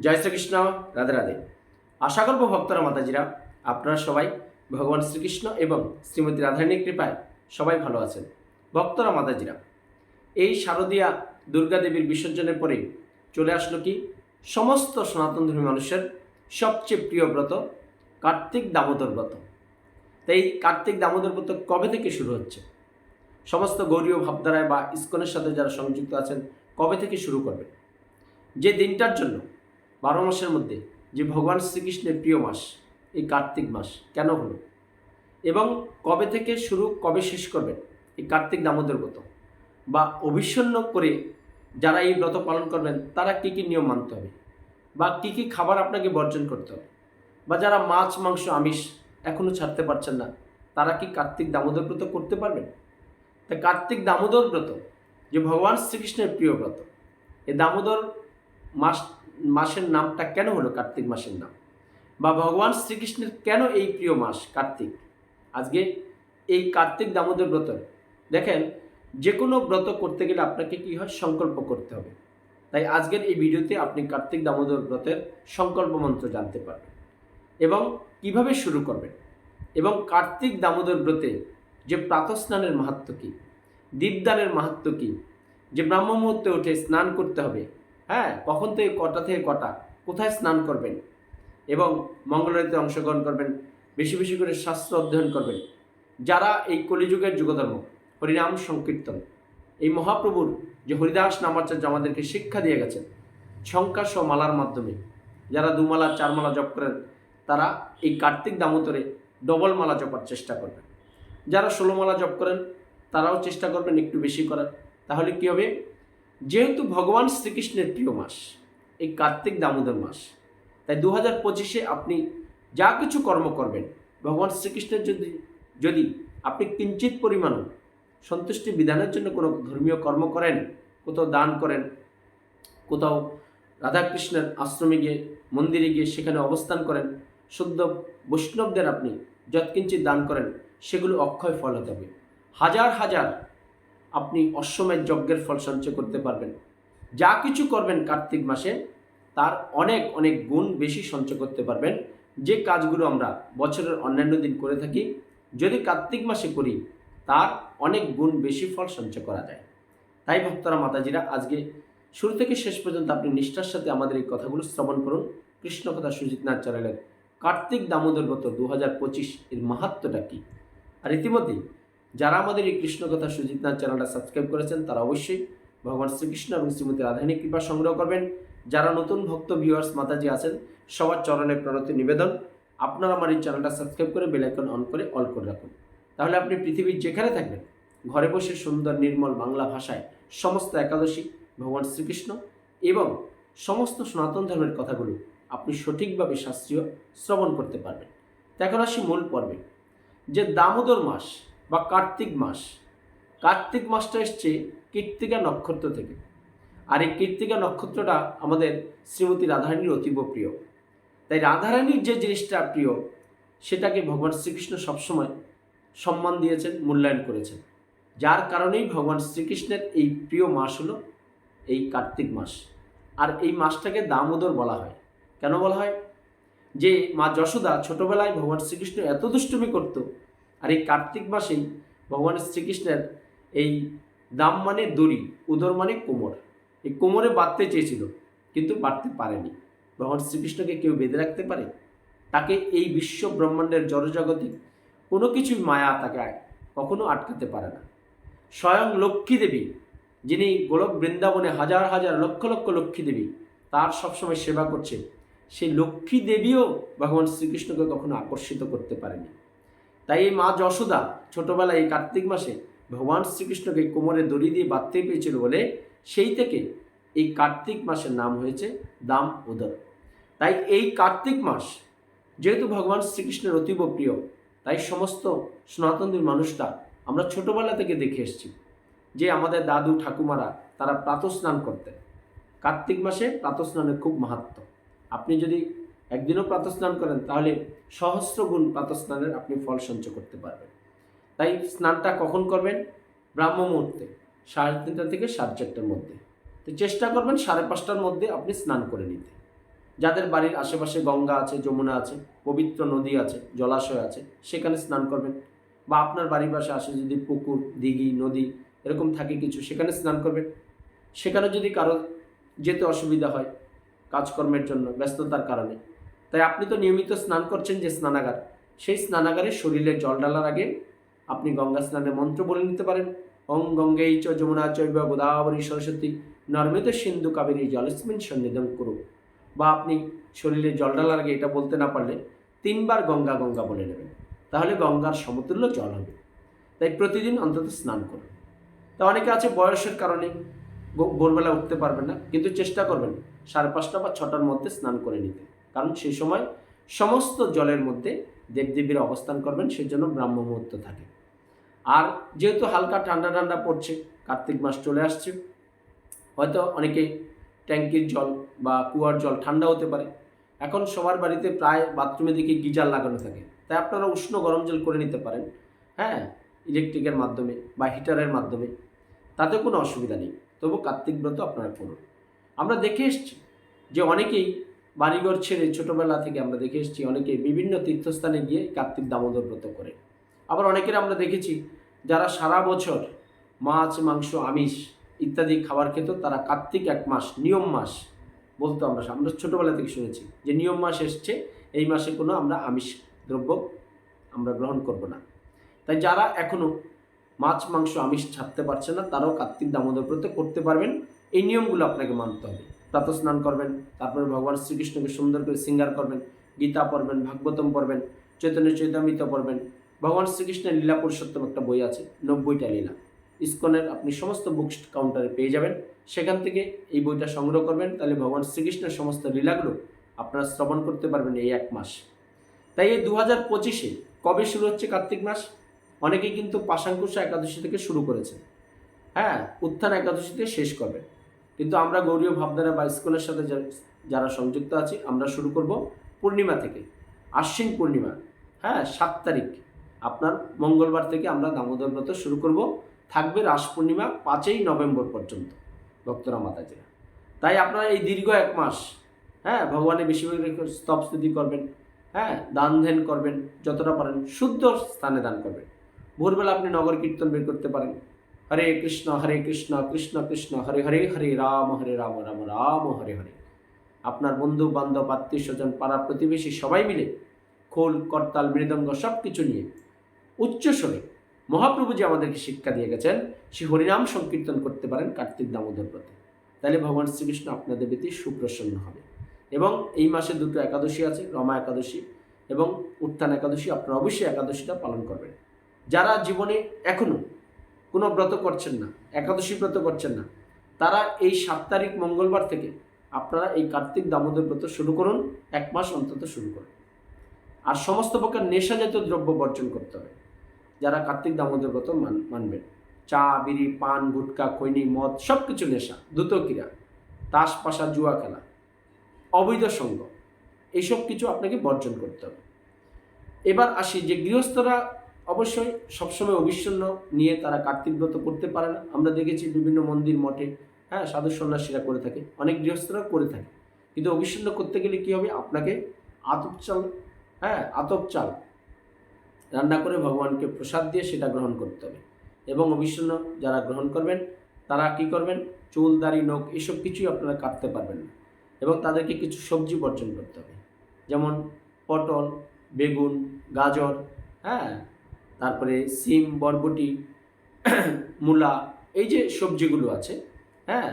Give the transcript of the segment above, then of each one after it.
জয় শ্রীকৃষ্ণ, রাধে রাধে। আশা করব ভক্তরা, মাতাজিরা, আপনারা সবাই ভগবান শ্রীকৃষ্ণ এবং শ্রীমতী রাধারানীর কৃপায় সবাই ভালো আছেন। ভক্তরা, মাতাজিরা, এই শারদীয়া দুর্গা দেবীর বিসর্জনের পরে চলে আসলো কি? সমস্ত সনাতন ধর্মী মানুষের সবচেয়ে প্রিয় ব্রত কার্তিক দামোদর ব্রত। তাই কার্তিক দামোদর ব্রত কবে থেকে শুরু হচ্ছে? সমস্ত গৌরীয় ভাবধারায় বা ইস্কনের সাথে যারা সংযুক্ত আছেন, কবে থেকে শুরু করবেন? যে দিনটার জন্য বারো মাসের মধ্যে যে ভগবান শ্রীকৃষ্ণের প্রিয় মাস, এই কার্তিক মাস, কেন হলো? এবং কবে থেকে শুরু, কবে শেষ করবেন? এই কার্তিক দামোদর ব্রত। বা অভিষণ্ণ করে যারা এই ব্রত পালন করবেন, তারা কী কী নিয়ম মানতে হবে? বা কী কী খাবার আপনাকে বর্জন করতে হবে? বা যারা মাছ, মাংস, আমিষ এখনও ছাড়তে পারছেন না, তারা কি কার্তিক দামোদর ব্রত করতে পারবেন? তা কার্তিক দামোদর ব্রত, যে ভগবান শ্রীকৃষ্ণের প্রিয় ব্রত, এই দামোদর মাস মাসের নামটা কেন হলো কার্তিক মাসের নাম? বা ভগবান শ্রীকৃষ্ণের কেন এই প্রিয় মাস কার্তিক? আজকে এই কার্তিক দামোদর ব্রত। দেখেন যে কোনো ব্রত করতে গেলে আপনাকে কি হয়? সংকল্প করতে হবে। তাই আজকের এই ভিডিওতে আপনি কার্তিক দামোদর ব্রতের সংকল্প মন্ত্র জানতে পারবেন এবং কীভাবে শুরু করবেন এবং কার্তিক দামোদর ব্রতে যে প্রাতঃস্নানের মাহাত্ম কী, দীপদানের মাহাত্ম কী, যে ব্রাহ্ম মুহূর্তে উঠে স্নান করতে হবে হ্যাঁ কখন থেকে কটা থেকে কটা? কোথায় স্নান করবেন? এবং মঙ্গলারিতে অংশগ্রহণ করবেন, বেশি বেশি করে শাস্ত্র অধ্যয়ন করবেন। যারা এই কলিযুগের যুগধর্ম, হরিনাম সংকীর্তন, এই মহাপ্রভুর যে হরিদাস নামাচার্য আমাদেরকে শিক্ষা দিয়ে গেছেন সংখ্যা সহ মালার মাধ্যমে, যারা দুমালা চার মালা জপ করেন, তারা এই কার্তিক দামোদরে ডবল মালা জপার চেষ্টা করবেন। যারা ষোলো মালা জপ করেন, তারাও চেষ্টা করবেন একটু বেশি করার। তাহলে কী হবে? যেহেতু ভগবান শ্রীকৃষ্ণের প্রিয় মাস, এই কার্তিক দামোদর মাস, তাই দু হাজার পঁচিশে আপনি যা কিছু কর্ম করবেন, ভগবান শ্রীকৃষ্ণের যদি যদি আপনি কিঞ্চিত পরিমাণ সন্তুষ্টি বিধানের জন্য কোনো ধর্মীয় কর্ম করেন, কোথাও দান করেন, কোথাও রাধাকৃষ্ণের আশ্রমে গিয়ে, মন্দিরে গিয়ে সেখানে অবস্থান করেন শুদ্ধ বৈষ্ণবদের আপনি যৎকিঞ্চিত দান করেন, সেগুলো অক্ষয় ফল হতে হবে। হাজার হাজার আপনি অশ্বমেধ যজ্ঞের ফল সঞ্চয় করতে পারবেন। যা কিছু করবেন কার্তিক মাসে, তার অনেক অনেক গুণ বেশি সঞ্চয় করতে পারবেন। যে কাজগুলো আমরা বছরের অন্যান্য দিন করে থাকি, যদি কার্তিক মাসে করি, তার অনেক গুণ বেশি ফল সঞ্চয় করা যায়। তাই ভক্তরা, মাতাজিরা, আজকে শুরু থেকে শেষ পর্যন্ত আপনি নিষ্ঠার সাথে আমাদের এই কথাগুলো শ্রবণ করুন। কৃষ্ণকথা সুজিত নাথ চ্যানেলের কার্তিক দামোদর ব্রত দু হাজার পঁচিশ এর মাহাত্মটা কী? আর ইতিমধ্যে যারা আমাদের এই কৃষ্ণকথা সুজিত নাথ চ্যানেলটা সাবস্ক্রাইব করেছেন, তারা অবশ্যই ভগবান শ্রীকৃষ্ণ এবং শ্রীমতী রাধানী কৃপা সংগ্রহ করবেন। যারা নতুন ভক্ত ভিউয়ার্স মাতাজি আছেন, সবার চরণে প্রণতি নিবেদন। আপনারা আমার এই চ্যানেলটা সাবস্ক্রাইব করে বেলাইকন অন করে অল করে রাখুন। তাহলে আপনি পৃথিবীর যেখানে থাকবেন, ঘরে বসে সুন্দর নির্মল বাংলা ভাষায় সমস্ত একাদশী, ভগবান শ্রীকৃষ্ণ এবং সমস্ত সনাতন ধর্মের কথাগুলো আপনি সঠিকভাবে শাস্ত্রীয় শ্রবণ করতে পারবেন। এখন আসি মূল পর্বে, যে দামোদর মাস বা কার্তিক মাস। কার্তিক মাসটা এসছে কীর্তিকা নক্ষত্র থেকে। আর এই কীর্তিকা নক্ষত্রটা আমাদের শ্রীমতী রাধারানীর অতীব প্রিয়। তাই রাধারানীর যে জিনিসটা প্রিয়, সেটাকে ভগবান শ্রীকৃষ্ণ সবসময় সম্মান দিয়েছেন, মূল্যায়ন করেছেন। যার কারণেই ভগবান শ্রীকৃষ্ণের এই প্রিয় মাস হলো এই কার্তিক মাস। আর এই মাসটাকে দামোদর বলা হয়। কেন বলা হয়? যে মা যশোদা ছোটবেলায় ভগবান শ্রীকৃষ্ণ এত দুষ্টুমি করত আর এই কার্তিক মাসেই ভগবান শ্রীকৃষ্ণের এই দাম মানে দড়ি, উদর মানে কোমর। এই কোমরে বাঁধতে চেয়েছিল, কিন্তু বাড়তে পারেনি। ভগবান শ্রীকৃষ্ণকে কেউ বেঁধে রাখতে পারে? তাকে এই বিশ্ব ব্রহ্মাণ্ডের জড়জগতিক কোনো কিছুই মায়া তাকে কখনো আটকাতে পারে না। স্বয়ং লক্ষ্মী দেবী, যিনি গোলক বৃন্দাবনে হাজার হাজার লক্ষ লক্ষ লক্ষ্মী দেবী, তার সবসময় সেবা করছে সেই লক্ষ্মী দেবীও ভগবান শ্রীকৃষ্ণকে কখনো আকর্ষিত করতে পারেনি। তাই এই মা যশোদা ছোটবেলায় এই কার্তিক মাসে ভগবান শ্রীকৃষ্ণকে কোমরে দড়ি দিয়ে বাঁধতে পেয়েছিল বলে সেই থেকে এই কার্তিক মাসের নাম হয়েছে দাম উদর তাই এই কার্তিক মাস যেহেতু ভগবান শ্রীকৃষ্ণের অতীব প্রিয়, তাই সমস্ত সনাতনীর মানুষরা আমরা ছোটোবেলা থেকে দেখে এসেছি যে আমাদের দাদু ঠাকুমারা তারা প্রাতঃস্নান করতেন। কার্তিক মাসে প্রাতঃস্নানের খুব মাহাত্ম আপনি যদি একদিনও প্রাতঃস্নান করেন তাহলে সহস্র গুণ প্রাতঃস্নানের আপনি ফল সঞ্চয় করতে পারবেন। তাই স্নানটা কখন করবেন? ব্রাহ্ম মুহূর্তে, সাড়ে তিনটা থেকে সাড়ে চারটার মধ্যে। তো চেষ্টা করবেন সাড়ে পাঁচটার মধ্যে আপনি স্নান করে নিতে। যাদের বাড়ির আশেপাশে গঙ্গা আছে, যমুনা আছে, পবিত্র নদী আছে, জলাশয় আছে, সেখানে স্নান করবেন। বা আপনার বাড়ির পাশে আসে যদি পুকুর, দিঘি, নদী এরকম থাকে কিছু, সেখানে স্নান করবেন। সেখানে যদি কারও যেতে অসুবিধা হয় কাজকর্মের জন্য, ব্যস্ততার কারণে তাই আপনি তো নিয়মিত স্নান করছেন যে স্নানাগার। সেই স্নানাগারে শরীরে জল ঢালার আগে আপনি গঙ্গা স্নানের মন্ত্র বলে নিতে পারেন। ওং গঙ্গেই চ যমুনা চৈব গোদাবরী সরস্বতী নর্মেদ সিন্ধু কাবেরী জলস্মিন সন্নিধন করুন বা আপনি শরীরে জল ডালার আগে এটা বলতে না পারলে তিনবার গঙ্গা গঙ্গা বলে নেবেন। তাহলে গঙ্গার সমতুল্য জল হবে। তাই প্রতিদিন অন্তত স্নান করুন। তা অনেকে আছে বয়সের কারণে ভোরবেলা উঠতে পারবেন না, কিন্তু চেষ্টা করবেন সাড়ে পাঁচটা বা ছটার মধ্যে স্নান করে নিতে। কারণ সেই সময় সমস্ত জলের মধ্যে দেবদেবীর অবস্থান করবেন, সেজন্য ব্রাহ্ম মুহূর্ত থাকে। আর যেহেতু হালকা ঠান্ডা ঠান্ডা পড়ছে, কার্তিক মাস চলে আসছে, হয়তো অনেকে ট্যাঙ্কির জল বা কুয়ার জল ঠান্ডা হতে পারে। এখন সবার বাড়িতে প্রায় বাথরুমের দিকে গিজার লাগানো থাকে। তাই আপনারা উষ্ণ গরম জল করে নিতে পারেন হ্যাঁ ইলেকট্রিকের মাধ্যমে বা হিটারের মাধ্যমে। তাতে কোনো অসুবিধা নেই। তবু কার্তিক ব্রত আপনারা করুন। আমরা দেখে এসছি যে অনেকেই বাড়িঘর ছেড়ে ছোটোবেলা থেকে আমরা দেখে এসেছি অনেকে বিভিন্ন তীর্থস্থানে গিয়ে কার্তিক দামোদর ব্রত করে। আবার অনেকের আমরা দেখেছি যারা সারা বছর মাছ, মাংস, আমিষ ইত্যাদি খাবার খেত, তারা কার্তিক এক মাস, নিয়ম মাস বলতো আমরা আমরা ছোটোবেলা থেকে শুনেছি যে নিয়ম মাস এসছে, এই মাসে কোনো আমরা আমিষ দ্রব্য আমরা গ্রহণ করব না। তাই যারা এখনও মাছ, মাংস, আমিষ ছাড়তে পারছে না, তারাও কার্তিক দামোদর ব্রত করতে পারবেন। এই নিয়মগুলো আপনাকে মানতে হবে। প্রাতঃ স্নান করবেন, তারপরে ভগবান শ্রীকৃষ্ণকে সুন্দর করে সিঙ্গার করবেন, গীতা পড়বেন, ভাগবতম পড়বেন, চৈতন্য চৈতামৃত পড়বেন। ভগবান শ্রীকৃষ্ণের লীলা পুরুষোত্তম একটা বই আছে, নব্বইটা লীলা। ইস্কনের আপনি সমস্ত বুক কাউন্টারে পেয়ে যাবেন। সেখান থেকে এই বইটা সংগ্রহ করবেন, তাহলে ভগবান শ্রীকৃষ্ণের সমস্ত লীলাগুলো আপনারা শ্রবণ করতে পারবেন এই এক মাস। তাই এই দু হাজার পঁচিশে কবে শুরু হচ্ছে কার্তিক মাস? অনেকেই কিন্তু পাশাঙ্কুশা একাদশী থেকে শুরু করেছে। হ্যাঁ উত্থান একাদশীতে শেষ করবে। কিন্তু আমরা গৌরীয় ভাবধারা বা স্কুলের সাথে যারা সংযুক্ত আছি, আমরা শুরু করব পূর্ণিমা থেকে। আশ্বিন পূর্ণিমা হ্যাঁ সাত তারিখ। আপনার মঙ্গলবার থেকে আমরা দামোদর ব্রত শুরু করব। থাকবে রাস পূর্ণিমা পাঁচই নভেম্বর পর্যন্ত, ভক্তরা মাতাজিরা। তাই আপনারা এই দীর্ঘ এক মাস হ্যাঁ ভগবানের বেশি স্তব স্তুতি করবেন হ্যাঁ দান ধ্যান করবেন, যতটা পারেন, শুদ্ধ স্থানে দান করবেন। ভোরবেলা আপনি নগর কীর্তন বের করতে পারেন। হরে কৃষ্ণ হরে কৃষ্ণ কৃষ্ণ কৃষ্ণ, হরে হরে হরে রাম হরে রাম রাম রাম, হরে হরে। আপনার বন্ধু, বান্ধব, আত্মীয় স্বজন, পাড়া প্রতিবেশী সবাই মিলে খোল, করতাল, মৃদঙ্গ সব কিছু নিয়ে উচ্চ স্বরে মহাপ্রভু যে আমাদেরকে শিক্ষা দিয়ে গেছেন, সে হরিনাম সংকীর্তন করতে পারেন কার্তিক দামোদর ব্রতে। তাহলে ভগবান শ্রীকৃষ্ণ আপনাদের প্রতি সুপ্রসন্ন হবে। এবং এই মাসে দুটো একাদশী আছে, রমা একাদশী এবং উত্থান একাদশী, আপনারা অবশ্যই একাদশীটা পালন করবেন। যারা জীবনে এখনও কোনো ব্রত করছেন না, একাদশী ব্রত করছেন না। তারা এই সাত তারিখ মঙ্গলবার থেকে আপনারা এই কার্তিক দামোদর ব্রত শুরু করুন, এক মাস অন্তত শুরু করুন। আর সমস্ত প্রকার নেশাজাতীয় দ্রব্য বর্জন করতে হবে, যারা কার্তিক দামোদর ব্রত মান, মানবেন। চা, বিড়ি, পান, গুটকা, খৈনি, মদ সব কিছু নেশা দ্রুত ক্রীড়া, তাস, পাশা, জুয়া খেলা, অবৈধ সঙ্গ, এইসব কিছু আপনাকে বর্জন করতে হবে। এবার আসি যে গৃহস্থরা অবশ্যই সবসময় অবিচ্ছন্ন নিয়ে তারা কার্তিক ব্রত করতে পারে না। আমরা দেখেছি বিভিন্ন মন্দির মঠে হ্যাঁ সাধু সন্ন্যাসীরা করে থাকে, অনেক গৃহস্থরা করে থাকে। কিন্তু অবিচ্ছন্ন করতে গেলে কী হবে? আপনাকে আতপ চাল হ্যাঁ আতপ চাল রান্না করে ভগবানকে প্রসাদ দিয়ে সেটা গ্রহণ করতে হবে। এবং অবিচ্ছন্ন যারা গ্রহণ করবেন, তারা কি করবেন? চুল, দাড়ি, নখ এসব কিছুই আপনারা কাটতে পারবেন না। এবং তাদেরকে কিছু সবজি বর্জন করতে হবে। যেমন পটল, বেগুন, গাজর হ্যাঁ তারপরে সিম, বরবটি, মূলা, এই যে সবজিগুলো আছে হ্যাঁ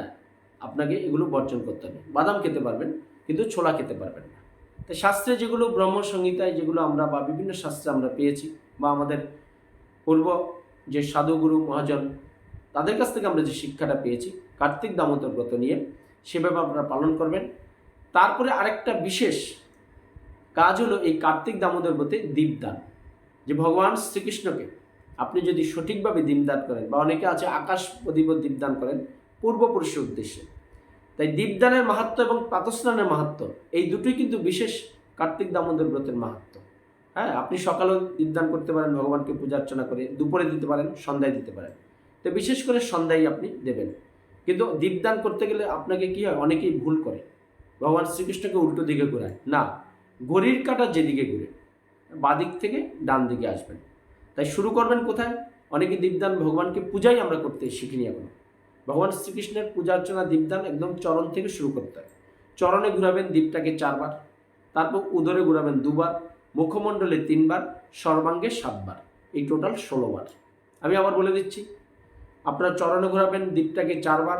আপনাকে এগুলো বর্জন করতে হবে। বাদাম খেতে পারবেন, কিন্তু ছোলা খেতে পারবেন না। তো শাস্ত্রে যেগুলো ব্রহ্মসংহিতায় যেগুলো আমরা বা বিভিন্ন শাস্ত্রে আমরা পেয়েছি, বা আমাদের পূর্ব যে সাধুগুরু, মহাজন, তাদের কাছ থেকে আমরা যে শিক্ষাটা পেয়েছি, কার্তিক দামোদর ব্রত নিয়ে, সেভাবে আপনারা পালন করবেন। তারপরে আরেকটা বিশেষ কাজ হলো এই কার্তিক দামোদর ব্রতে দীপদান। যে ভগবান শ্রীকৃষ্ণকে আপনি যদি সঠিকভাবে দীপদান করেন, বা অনেকে আছে আকাশ প্রদীপ দীপদান করেন পূর্বপুরুষের উদ্দেশ্যে। তাই দীপদানের মাহাত্ম এবং প্রাতস্নানের মাহাত্ম এই দুটোই কিন্তু বিশেষ কার্তিক দামোদর ব্রতের মাহাত্ম হ্যাঁ আপনি সকালেও দীপদান করতে পারেন, ভগবানকে পূজা অর্চনা করে, দুপুরে দিতে পারেন, সন্ধ্যায় দিতে পারেন। তো বিশেষ করে সন্ধ্যায় আপনি দেবেন। কিন্তু দীপদান করতে গেলে আপনাকে কী হয়? অনেকেই ভুল করে। ভগবান শ্রীকৃষ্ণকে উল্টো দিকে ঘুরায়। না, ঘড়ির কাটা যেদিকে ঘুরে। বাদিক থেকে ডান দিকে আসবেন। তাই শুরু করবেন কোথায়? অনেকে দীপদান ভগবানকে পূজাই আমরা করতে শিখিনি এখনও। ভগবান শ্রীকৃষ্ণের পূজা অর্চনা দীপদান একদম চরণ থেকে শুরু করতে হয়। চরণে ঘুরাবেন দীপটাকে চারবার, তারপর উদরে ঘুরাবেন দুবার, মুখমণ্ডলে তিনবার, সর্বাঙ্গে সাতবার, এই টোটাল ষোলোবার। আমি আবার বলে দিচ্ছি, আপনার চরণে ঘোরাবেন দীপটাকে চারবার,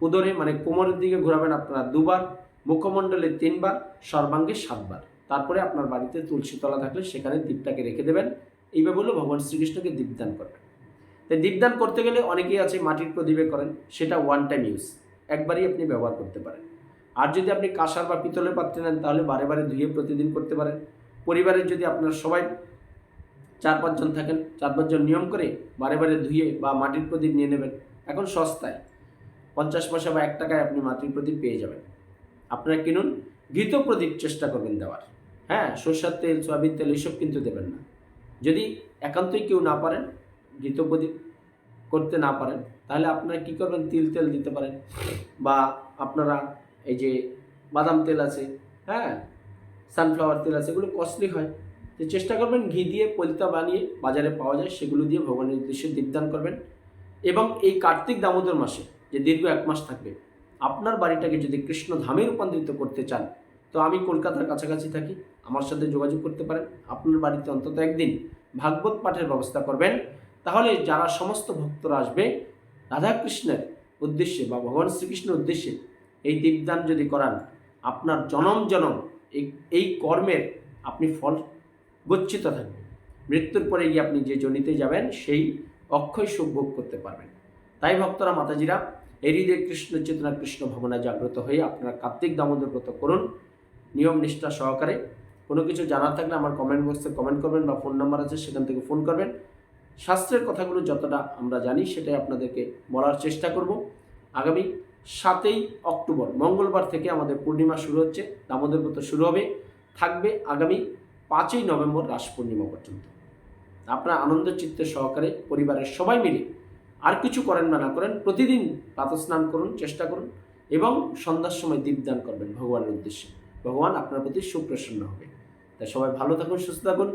উদরে মানে কোমরের দিকে ঘোরাবেন আপনারা দুবার, মুখমণ্ডলে তিনবার, সর্বাঙ্গে সাতবার। তারপরে আপনার বাড়িতে তুলসী তলা থাকলে সেখানে দ্বীপটাকে রেখে দেবেন। এইভাবে বলে ভগবান শ্রীকৃষ্ণকে দীপদান করবেন। তাই দীপদান করতে গেলে অনেকেই আছে মাটির প্রদীপে করেন, সেটা ওয়ান টাইম ইউজ একবারই আপনি ব্যবহার করতে পারেন। আর যদি আপনি কাঁসার বা পিতলের পাত্রে নেন, তাহলে বারে বারে ধুয়ে প্রতিদিন করতে পারেন। পরিবারের যদি আপনার সবাই চার পাঁচজন থাকেন, চার পাঁচজন নিয়ম করে বারে বারে ধুয়ে বা মাটির প্রদীপ নিয়ে নেবেন, এখন সস্তায়। পঞ্চাশ পয়সা বা এক টাকায় আপনি মাটির প্রদীপ পেয়ে যাবেন। আপনারা কিনুন ঘৃত প্রদীপ চেষ্টা করবেন দেওয়ার। হ্যাঁ সরষের তেল, সয়াবিন তেল এইসব কিন্তু দেবেন না। যদি একান্তই কেউ না পারেন ঘৃত প্রদীপ করতে না পারেন, তাহলে আপনারা কী করবেন? তিল তেল দিতে পারেন। বা আপনারা এই যে বাদাম তেল আছে হ্যাঁ সানফ্লাওয়ার তেল আছে, এগুলো কস্টলি হয়। তো চেষ্টা করবেন ঘি দিয়ে পলিতা বানিয়ে বাজারে পাওয়া যায়, সেগুলো দিয়ে ভগবানের উদ্দেশ্যে দীপদান করবেন। এবং এই কার্তিক দামোদর মাসে, যে দীর্ঘ এক মাস থাকবে আপনার বাড়িটাকে যদি কৃষ্ণ ধামে রূপান্তরিত করতে চান, তো আমি কলকাতার কাছাকাছি থাকি। আমার সাথে যোগাযোগ করতে পারেন। আপনার বাড়িতে অন্তত একদিন ভাগবত পাঠের ব্যবস্থা করবেন। তাহলে যারা সমস্ত ভক্তরা আসবে, রাধাকৃষ্ণের উদ্দেশ্যে বা ভগবান শ্রীকৃষ্ণের উদ্দেশ্যে এই দীপদান যদি করান, আপনার জনম জনম এই এই কর্মের আপনি ফল গচ্ছিত থাকবে। মৃত্যুর পরে গিয়ে আপনি যে জনিতে যাবেন, সেই অক্ষয় সুখ ভোগ করতে পারবেন। তাই ভক্তরা, মাতাজিরা হৃদয় কৃষ্ণ চেতনা, কৃষ্ণ ভাবনা জাগ্রত হয়ে আপনারা কার্তিক দামোদর ব্রত করুন। নিয়ম, নিষ্ঠা সহকারে। কোনো কিছু জানার থাকলে আমার কমেন্ট বক্সে কমেন্ট করবেন বা ফোন নাম্বার আছে, সেখান থেকে ফোন করবেন। শাস্ত্রের কথাগুলো যতটা আমরা জানি, সেটাই আপনাদেরকে বলার চেষ্টা করব। আগামী সাতই অক্টোবর, মঙ্গলবার থেকে আমাদের পূর্ণিমা শুরু হচ্ছে। দামোদর ব্রত শুরু হবে, থাকবে আগামী পাঁচই নভেম্বর রাস পূর্ণিমা পর্যন্ত। আপনার আনন্দ, চিত্তে সহকারে পরিবারের সবাই মিলে আর কিছু করেন বা না করেন, প্রতিদিন প্রাতস্নান করুন, চেষ্টা করুন এবং সন্ধ্যার সময় দীপদান করবেন ভগবানের উদ্দেশ্যে। ভগবান আপনার প্রতি সুপ্রসন্ন হবে। তাই সবাই ভালো থাকুন, সুস্থ থাকুন।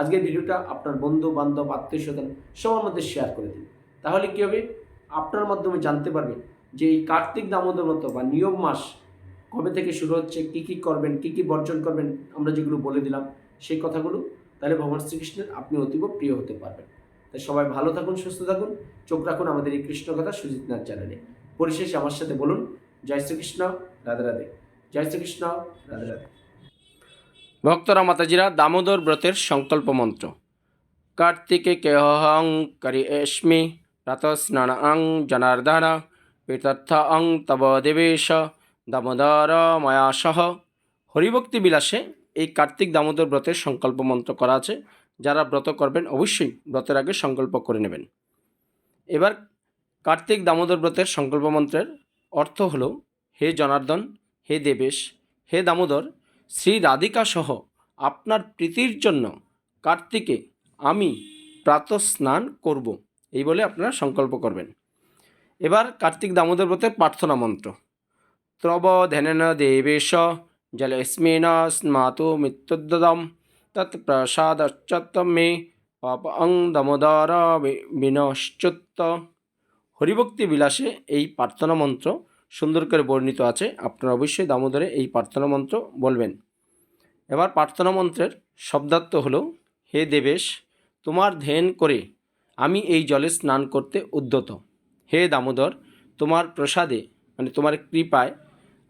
আজকের ভিডিওটা আপনার বন্ধু, বান্ধব, আত্মীয় স্বজন সবার মধ্যে শেয়ার করে দিন। তাহলে কী হবে? আপনার মাধ্যমে জানতে পারবে যে এই কার্তিক দামোদর মতো বা নিয়ম মাস কবে থেকে শুরু হচ্ছে, কী কী করবেন, কী কী বর্জন করবেন, আমরা যেগুলো বলে দিলাম সেই কথাগুলো তাহলে ভগবান শ্রীকৃষ্ণের আপনি অতীব প্রিয় হতে পারবেন। তাই সবাই ভালো থাকুন, সুস্থ থাকুন। চোখ রাখুন আমাদের এই কৃষ্ণ কথা সুজিত নাথ চ্যানেলে। পরিশেষে আমার সাথে বলুন, জয় শ্রীকৃষ্ণ, রাধে রাধে। জয় শ্রীকৃষ্ণ, রাধে রাধে। ভক্তরা মাতাজিরা, দামোদর ব্রতের সংকল্প মন্ত্র। কার্তিকে কেহং করিষ্মি প্রাতঃস্নান অং জনার্দন, পিতর্থ অং তব দেবেশ, দামোদর ময়া সহ। হরিভক্তি বিলাসে এই কার্তিক দামোদর ব্রতের সংকল্প মন্ত্র করা আছে। যারা ব্রত করবেন, অবশ্যই ব্রতের আগে সংকল্প করে নেবেন। এবার কার্তিক দামোদর ব্রতের সংকল্প মন্ত্রের অর্থ হল, হে জনার্দন, হে দেবেশ, হে দামোদর, শ্রী রাধিকা সহ আপনার প্রীতির জন্য কার্তিকে আমি প্রাতঃ স্নান করব, এই বলে আপনারা সংকল্প করবেন। এবার কার্তিক দামোদর ব্রতের প্রার্থনা মন্ত্র। ত্রব ধ্যানেন দেবেশ জলেস্মিন স্নাতু মৃত্যুদম তৎ প্রসাদচ্যত মে পাপ অং দামোদর বিনশ্চুত্ত হরিভক্তি বিলাসে এই প্রার্থনা মন্ত্র সুন্দর করে বর্ণিত আছে। আপনারা অবশ্যই দামোদরে এই প্রার্থনা মন্ত্র বলবেন। এবার প্রার্থনা মন্ত্রের শব্দার্থ হলো, হে দেবেশ, তোমার ধ্যান করে আমি এই জলে স্নান করতে উদ্যত। হে দামোদর, তোমার প্রসাদে মানে তোমার কৃপায়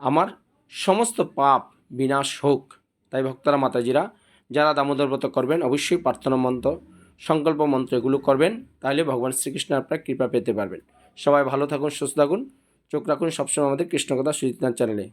আমার সমস্ত পাপ বিনাশ হোক। তাই ভক্তরা, মাতাজিরা যারা দামোদর ব্রত করবেন, অবশ্যই প্রার্থনা মন্ত্র, সংকল্প মন্ত্র এগুলো করবেন, তাহলে ভগবান শ্রীকৃষ্ণ আপনার কৃপা পেতে পারবেন। সবাই ভালো থাকুন, সুস্থ থাকুন, চোখ রাখুন সবসময় আমাদের কৃষ্ণকথা সুচিতনাথ চ্যানেলে।